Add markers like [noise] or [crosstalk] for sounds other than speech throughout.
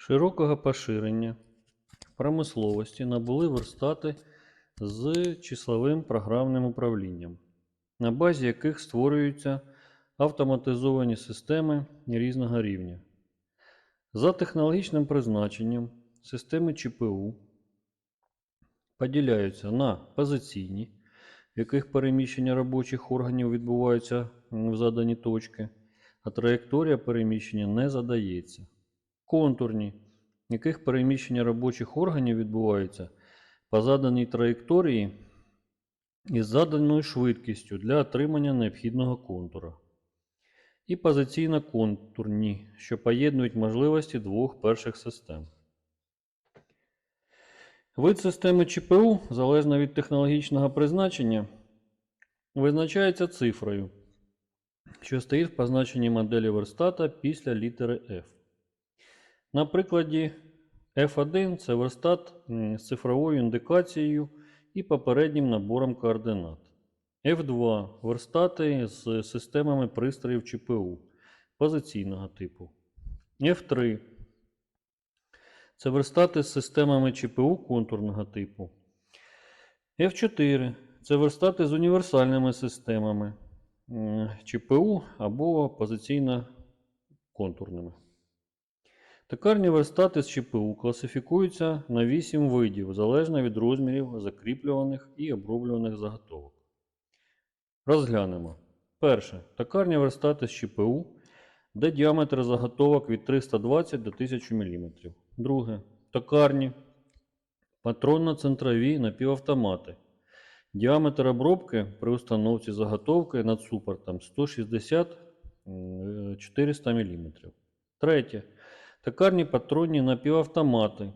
Широкого поширення промисловості набули верстати з числовим програмним управлінням, на базі яких створюються автоматизовані системи різного рівня. За технологічним призначенням системи ЧПУ поділяються на позиційні, в яких переміщення робочих органів відбуваються в задані точки, а траєкторія переміщення не задається. Контурні, в яких переміщення робочих органів відбувається по заданій траєкторії із заданою швидкістю для отримання необхідного контура. І позиційно-контурні, що поєднують можливості двох перших систем. Вид системи ЧПУ, залежно від технологічного призначення, визначається цифрою, що стоїть в позначенні моделі верстата після літери F. На прикладі F1 це верстат з цифровою індикацією і попереднім набором координат. F2 верстати з системами пристроїв ЧПУ позиційного типу. F3 це верстати з системами ЧПУ контурного типу. F4 це верстати з універсальними системами ЧПУ або позиційно-контурними. Токарні верстати з ЧПУ класифікуються на 8 видів, залежно від розмірів закріплюваних і оброблюваних заготовок. Розглянемо. Перше. Токарні верстати з ЧПУ, де діаметр заготовок від 320 до 1000 мм. Друге. Токарні, патронно-центрові напівавтомати. Діаметр обробки при установці заготовки над супортом 160-400 мм. Третє. Токарні патронні напівавтомати.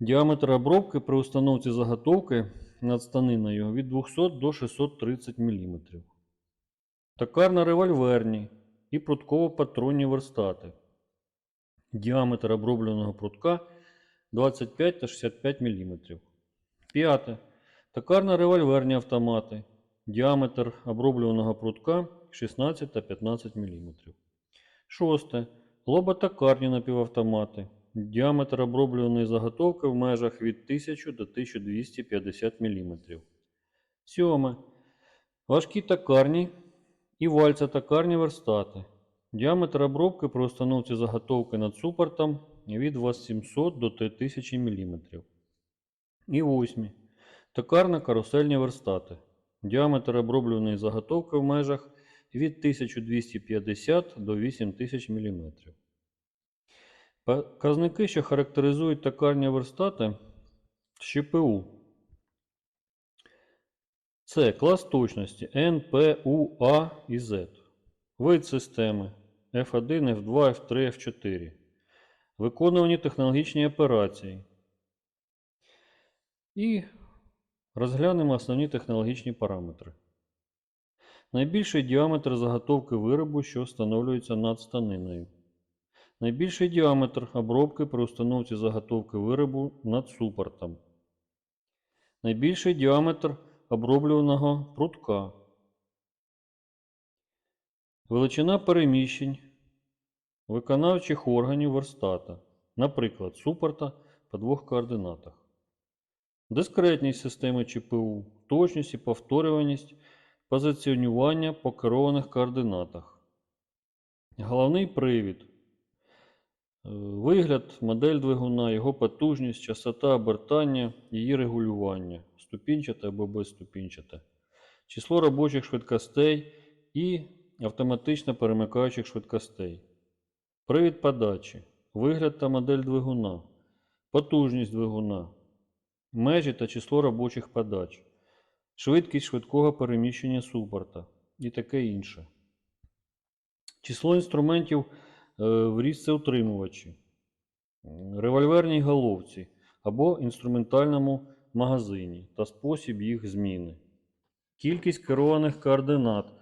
Діаметр обробки при установці заготовки над станиною від 200 до 630 мм. Токарно-револьверні і прутково-патронні верстати. Діаметр обробленого прутка 25 та 65 мм. П'яте. Токарно-револьверні автомати. Діаметр оброблюваного прутка 16 та 15 мм. Шосте. Лоботокарні напівавтомати. Діаметр оброблюваної заготовки в межах від 1000 до 1250 мм. Сьоме. Важкі токарні і вальцетокарні верстати. Діаметр обробки при установці заготовки над супортом від 2700 до 3000 мм. І восьмі. Токарно-карусельні верстати. Діаметр оброблюваної заготовки в межах від 1250 до 8000 мм. Показники, що характеризують токарні верстати з ЧПУ. Це клас точності N, P, U, A і Z. Вид системи F1, F2, F3, F4. Виконувані технологічні операції. І розглянемо основні технологічні параметри. Найбільший діаметр заготовки виробу, що встановлюється над станиною. Найбільший діаметр обробки при установці заготовки виробу над супортом. Найбільший діаметр оброблюваного прутка. Величина переміщень виконавчих органів верстата, наприклад, супорта по двох координатах. Дискретність системи ЧПУ, точність і повторюваність позиціонування по керованих координатах. Головний привід. Е, Вигляд, модель двигуна, його потужність, частота обертання, її регулювання, ступінчате або безступінчате, число робочих швидкостей і автоматично перемикаючих швидкостей, привід подачі, вигляд та модель двигуна, потужність двигуна, межі та число робочих подач, швидкість швидкого переміщення супорта і таке інше. Число інструментів е, в різцеутримувачі, револьверній головці або інструментальному магазині та спосіб їх зміни, кількість керованих координат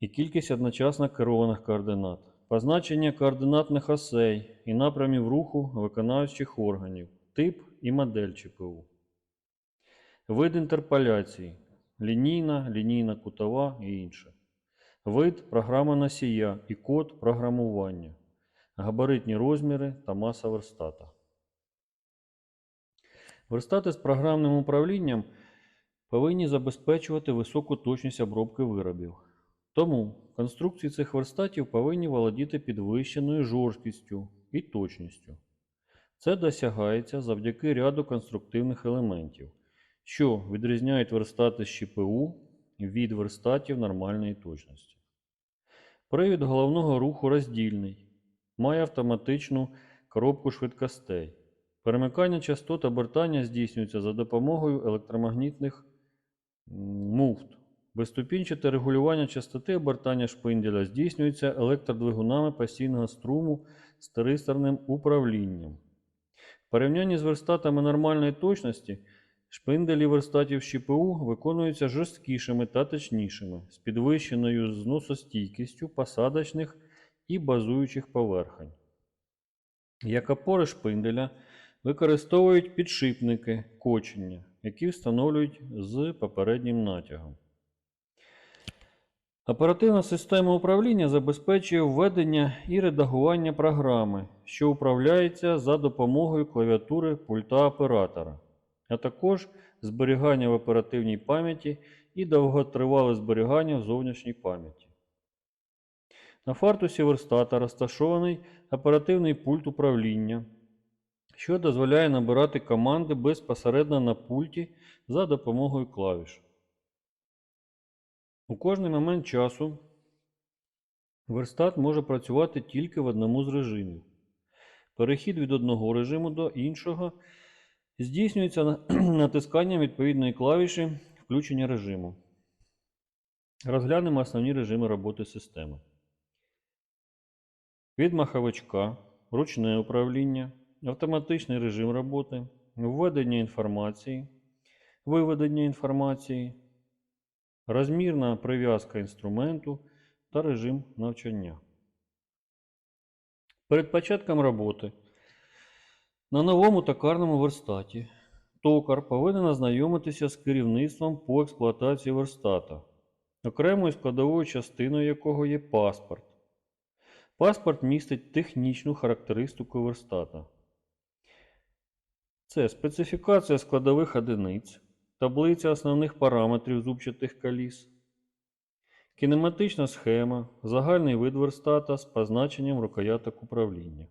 і кількість одночасно керованих координат, позначення координатних осей і напрямів руху виконавчих органів, тип і модель ЧПУ. Вид інтерполяції лінійна, лінійна кутова і інше. Вид програма носія і код програмування. габаритні розміри та маса верстата. Верстати з програмним управлінням повинні забезпечувати високу точність обробки виробів. Тому конструкції цих верстатів повинні володіти підвищеною жорсткістю і точністю. Це досягається завдяки ряду конструктивних елементів, що відрізняють верстати з ЩПУ від верстатів нормальної точності. Привід головного руху роздільний, має автоматичну коробку швидкостей. Перемикання частот обертання здійснюється за допомогою електромагнітних муфт. Безступінчате регулювання частоти обертання шпинделя здійснюється електродвигунами постійного струму з тристорним управлінням. В порівнянні з верстатами нормальної точності, шпинделі верстатів ЩПУ виконуються жорсткішими та точнішими, з підвищеною зносостійкістю посадочних і базуючих поверхень. Як опори шпинделя використовують підшипники кочення, які встановлюють з попереднім натягом. Оперативна система управління забезпечує введення і редагування програми, що управляється за допомогою клавіатури пульта оператора, а також зберігання в оперативній пам'яті і довготривале зберігання в зовнішній пам'яті. На фартусі верстата розташований оперативний пульт управління, що дозволяє набирати команди безпосередньо на пульті за допомогою клавіш. У кожний момент часу верстат може працювати тільки в одному з режимів. Перехід від одного режиму до іншого здійснюється [clears throat] натисканням відповідної клавіші включення режиму. Розглянемо основні режими роботи системи. Від маховичка, ручне управління, автоматичний режим роботи, введення інформації, виведення інформації, розмірна прив'язка інструменту та режим навчання. Перед початком роботи на новому токарному верстаті токар повинен ознайомитися з керівництвом по експлуатації верстата, окремою складовою частиною якого є паспорт. Паспорт містить технічну характеристику верстата. Це специфікація складових одиниць, таблиця основних параметрів зубчатих коліс, кінематична схема, загальний вид верстата з позначенням рукояток управління,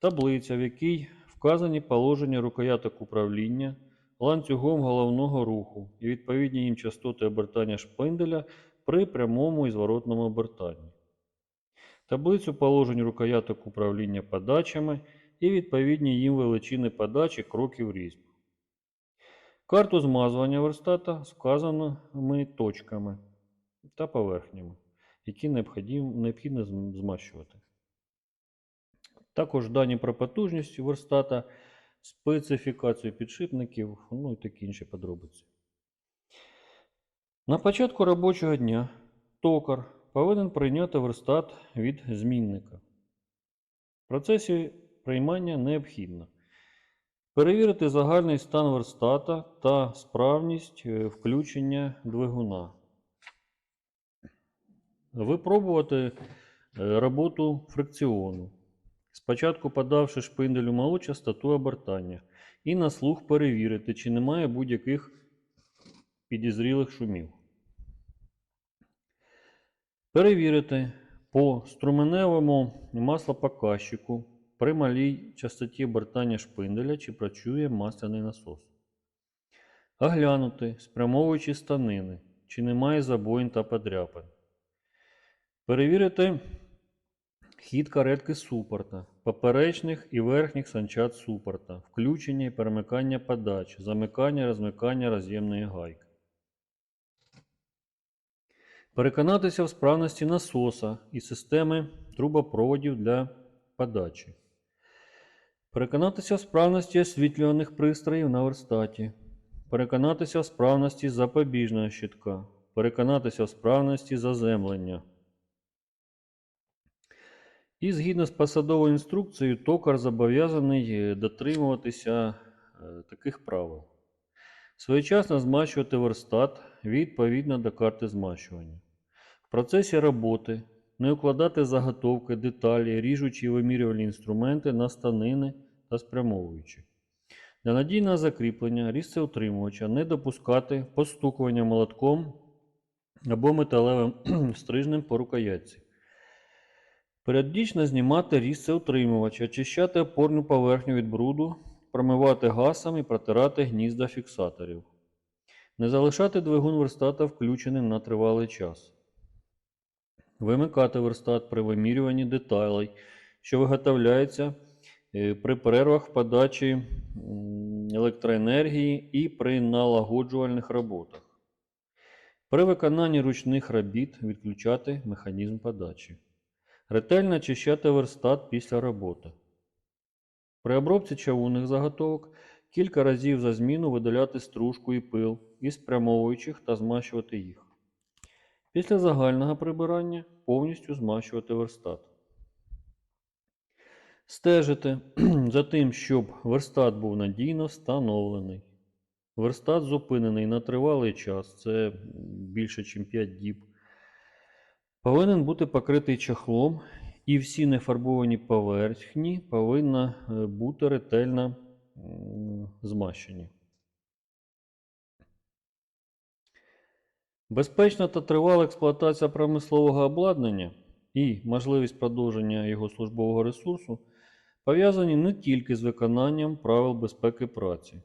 таблиця, в якій вказані положення рукояток управління ланцюгом головного руху і відповідні їм частоти обертання шпинделя при прямому і зворотному обертанні таблицю положень рукояток управління подачами і відповідні їм величини подачі кроків різьб. Карту змазування верстата з вказаними точками та поверхнями, які необхідно змащувати. Також дані про потужність верстата, специфікацію підшипників, ну і такі інші подробиці. На початку робочого дня токар повинен прийняти верстат від змінника. В процесі приймання необхідно перевірити загальний стан верстата та справність е, включення двигуна. Випробувати е, роботу фрикціону. Спочатку подавши шпинделю малу частоту обертання і на слух перевірити, чи немає будь-яких підізрілих шумів. Перевірити по струменевому маслопоказчику при малій частоті обертання шпинделя, чи працює масляний насос. Оглянути, спрямовуючи станини, чи немає забоїн та подряпин. Перевірити хід каретки супорта, поперечних і верхніх санчат супорта, включення і перемикання подач, замикання, розмикання роз'ємної гайки. Переконатися в справності насоса і системи трубопроводів для подачі. Переконатися в справності освітлюваних пристроїв на верстаті. Переконатися в справності запобіжного щитка. Переконатися в справності заземлення. І згідно з посадовою інструкцією, токар зобов'язаний е, дотримуватися е, таких правил. Своєчасно змащувати верстат відповідно до карти змащування. В процесі роботи не укладати заготовки, деталі, ріжучі і вимірювальні інструменти на станини та спрямовуючі. Для надійного закріплення різцеутримувача не допускати постукування молотком або металевим [clears throat] стрижнем по рукоятці. Періодично знімати різцеутримувач, очищати опорну поверхню від бруду, промивати гасом і протирати гнізда фіксаторів. Не залишати двигун верстата включеним на тривалий час. Вимикати верстат при вимірюванні деталей, що виготовляється е, при перервах подачі електроенергії і при налагоджувальних роботах. При виконанні ручних робіт відключати механізм подачі. Ретельно очищати верстат після роботи. При обробці чавунних заготовок кілька разів за зміну видаляти стружку і пил із спрямовуючих та змащувати їх. Після загального прибирання повністю змащувати верстат. Стежити [clears throat] за тим, щоб верстат був надійно встановлений. Верстат зупинений на тривалий час, це більше, ніж 5 діб. Повинен бути покритий чахлом, і всі нефарбовані поверхні повинні е, бути ретельно змащені. Безпечна та тривала експлуатація промислового обладнання і можливість продовження його службового ресурсу пов'язані не тільки з виконанням правил безпеки праці,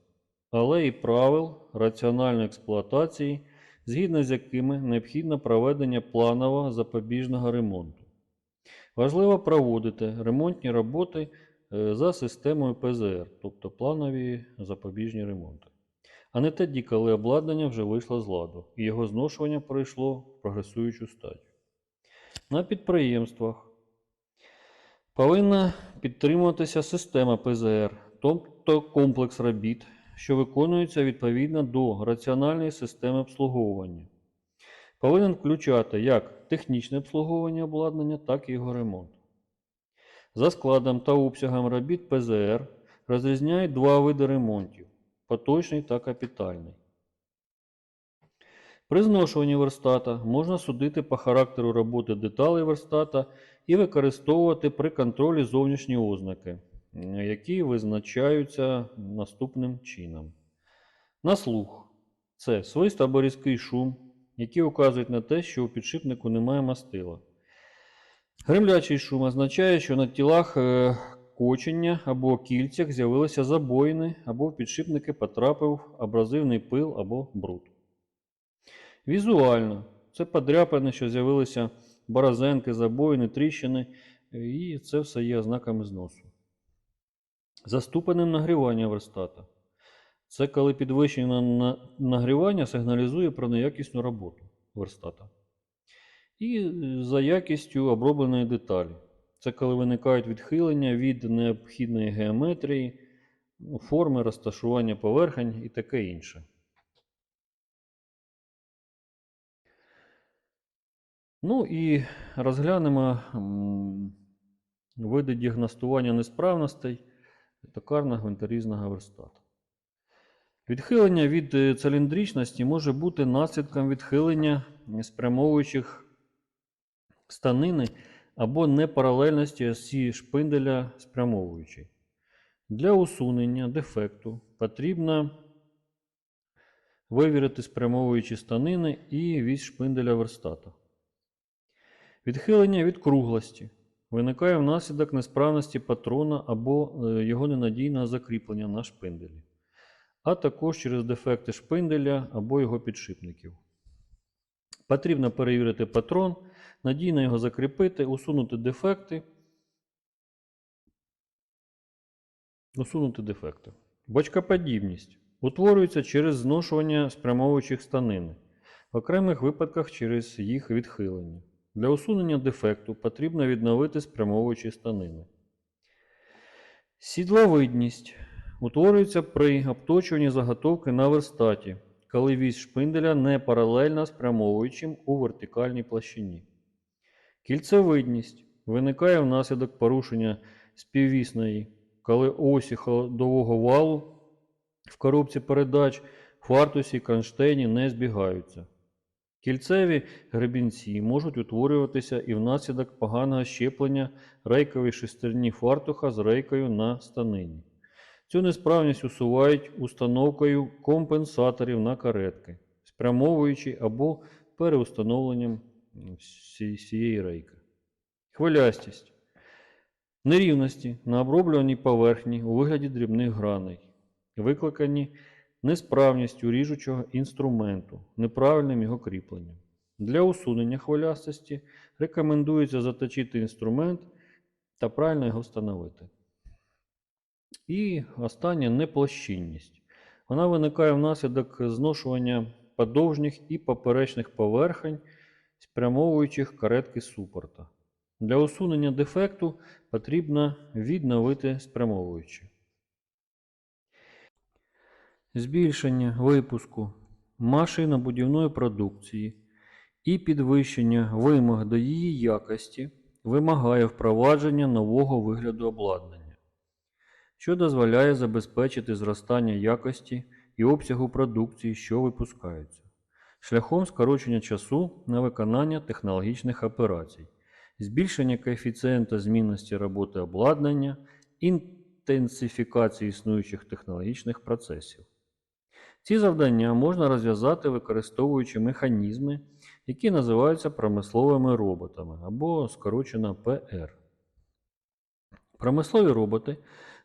але й правил раціональної експлуатації, згідно з якими необхідно проведення планового запобіжного ремонту. Важливо проводити ремонтні роботи е, за системою ПЗР, тобто планові запобіжні ремонти. А не тоді, коли обладнання вже вийшло з ладу і його зношування пройшло в прогресуючу стадію. На підприємствах повинна підтримуватися система ПЗР, тобто комплекс робіт, що виконується відповідно до раціональної системи обслуговування. Повинен включати як технічне обслуговування обладнання, так і його ремонт. За складом та обсягом робіт ПЗР розрізняють два види ремонтів поточний та капітальний. При зношуванні верстата можна судити по характеру роботи деталей верстата і використовувати при контролі зовнішні ознаки, які визначаються наступним чином. На слух це свист або різкий шум, які указують на те, що у підшипнику немає мастила. Гремлячий шум означає, що на тілах е, кочення або кільцях з'явилися забоїни, або в підшипники потрапив абразивний пил або бруд. Візуально це подряпини, що з'явилися борозенки, забоїни, тріщини, і це все є ознаками зносу. За ступенем нагрівання верстата. Це коли підвищення нагрівання сигналізує про неякісну роботу верстата. І е, за якістю обробленої деталі. Це коли виникають відхилення від необхідної геометрії, ну, форми, розташування поверхень і таке інше. Ну і розглянемо види діагностування несправностей токарно-гвинторізного верстата. Відхилення від е, циліндричності може бути наслідком відхилення спрямовуючих станини або непаралельності осі шпинделя спрямовуючої. Для усунення дефекту потрібно вивірити спрямовуючі станини і вісь шпинделя верстата. Відхилення від круглості виникає внаслідок несправності патрона або е, його ненадійного закріплення на шпинделі, а також через дефекти шпинделя або його підшипників. Потрібно перевірити патрон, надійно його закріпити, усунути дефекти. Усунути дефекти. Бочкоподібність утворюється через зношування спрямовуючих станини, в окремих випадках через їх відхилення. Для усунення дефекту потрібно відновити спрямовуючі станини. Сідловидність утворюється при обточуванні заготовки на верстаті, коли вісь шпинделя не паралельна спрямовуючим у вертикальній площині. Кільцевидність виникає внаслідок порушення співвісної, коли осі ходового валу в коробці передач, фартусі і кронштейні не збігаються. Кільцеві гребінці можуть утворюватися і внаслідок поганого щеплення рейкової шестерні фартуха з рейкою на станині. Цю несправність усувають установкою компенсаторів на каретки, спрямовуючи або переустановленням всієї рейки. Хвилястість. Нерівності на оброблюваній поверхні у вигляді дрібних граней, викликані несправністю ріжучого інструменту, неправильним його кріпленням. Для усунення хвилястості рекомендується заточити інструмент та правильно його встановити. І остання неплощинність. Вона виникає внаслідок зношування подовжніх і поперечних поверхень, спрямовуючих каретки супорта. Для усунення дефекту потрібно відновити спрямовуючі. Збільшення випуску машинобудівної продукції і підвищення вимог до її якості вимагає впровадження нового вигляду обладнання, що дозволяє забезпечити зростання якості і обсягу продукції, що випускаються, шляхом скорочення часу на виконання технологічних операцій, збільшення коефіцієнта змінності роботи обладнання, інтенсифікації існуючих технологічних процесів. Ці завдання можна розв'язати, використовуючи механізми, які називаються промисловими роботами або скорочено ПР. Промислові роботи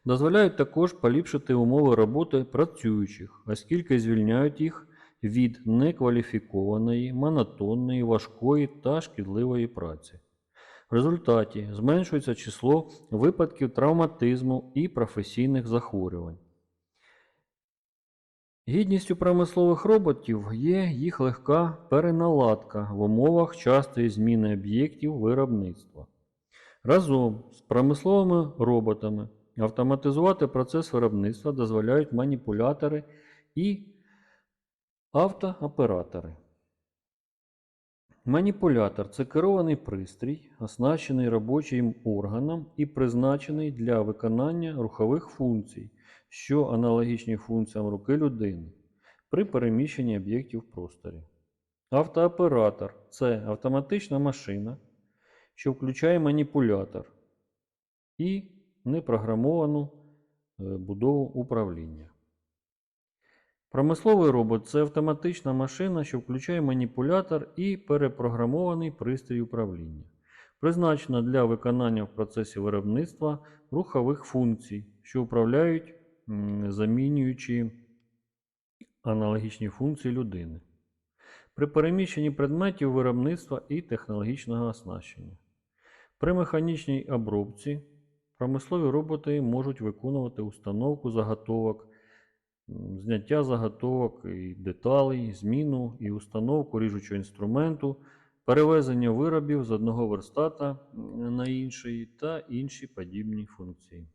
дозволяють також поліпшити умови роботи працюючих, оскільки звільняють їх від некваліфікованої, монотонної, важкої та шкідливої праці. В результаті зменшується число випадків травматизму і професійних захворювань. Гідністю промислових роботів є їх легка переналадка в умовах частої зміни об'єктів виробництва. Разом з промисловими роботами автоматизувати процес виробництва дозволяють маніпулятори і автооператори. Маніпулятор це керований пристрій, оснащений робочим органом і призначений для виконання рухових функцій, що аналогічні функціям руки людини при переміщенні об'єктів в просторі. Автооператор це автоматична машина, що включає маніпулятор і непрограмовану е, будову управління. Промисловий робот це автоматична машина, що включає маніпулятор і перепрограмований пристрій управління, призначена для виконання в процесі виробництва рухових функцій, що управляють, замінюючи аналогічні функції людини. При переміщенні предметів виробництва і технологічного оснащення. При механічній обробці промислові роботи можуть виконувати установку заготовок, зняття заготовок і деталей, зміну і установку ріжучого інструменту, перевезення виробів з одного верстата на інший та інші подібні функції.